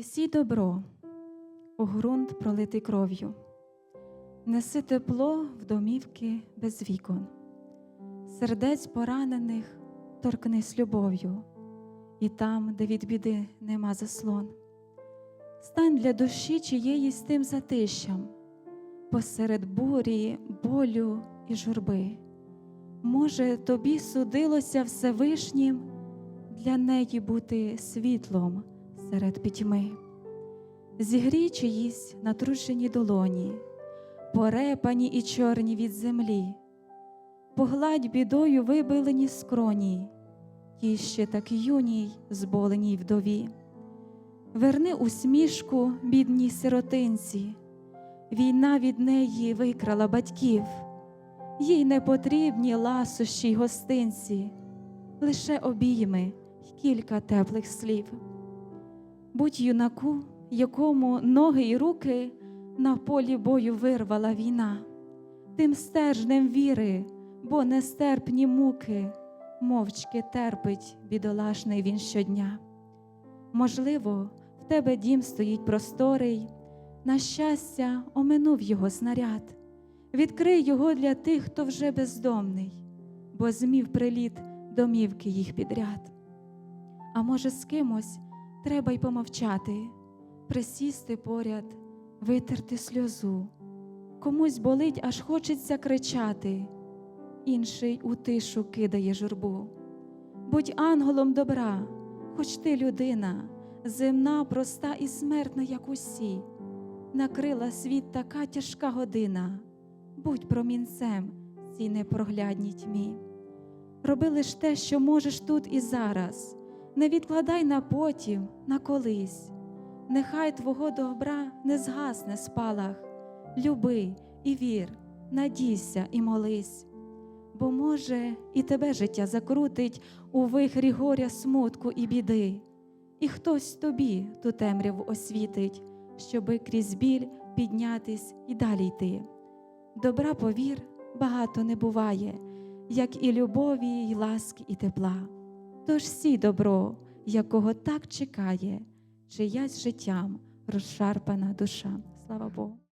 Сій добро, у ґрунт пролитий кров'ю, неси тепло в домівки без вікон, сердець поранених торкнись любов'ю, і там, де від біди нема заслон. Стань для душі чиєїсь тим затищем, посеред бурі, болю і журби. Може, тобі судилося Всевишнім для неї бути світлом серед пітьми. Зігрій чиїсь натрушені долоні, порепані і чорні від землі, погладь бідою вибилені скроні, тій ще так юній, зболеній вдові. Верни усмішку бідній сиротинці, війна від неї викрала батьків, їй не потрібні ласощі й гостинці, лише обійми й кілька теплих слів. Будь юнаку, якому ноги й руки на полі бою вирвала війна, тим стержнем віри, бо нестерпні муки, мовчки терпить бідолашний він щодня. Можливо, в тебе дім стоїть просторий, на щастя, оминув його снаряд. Відкрий його для тих, хто вже бездомний, бо змів приліт домівки їх підряд. А може, з кимось треба й помовчати, присісти поряд, витерти сльозу. Комусь болить, аж хочеться кричати, інший у тишу кидає журбу. Будь ангелом добра, хоч ти людина, земна, проста і смертна, як усі, накрила світ така тяжка година, будь промінцем цій непроглядній тьмі. Роби лиш те, що можеш тут і зараз, не відкладай на потім, на колись. Нехай твого добра не згасне спалах, люби і вір, надійся і молись, бо, може, і тебе життя закрутить у вихрі горя, смутку і біди, і хтось тобі ту темряву освітить, щоби крізь біль піднятись і далі йти. Добра, повір, багато не буває, як і любові, й ласки, і тепла. Тож сій добро, якого так чекає, чиясь життям розшарпана душа. Слава Богу.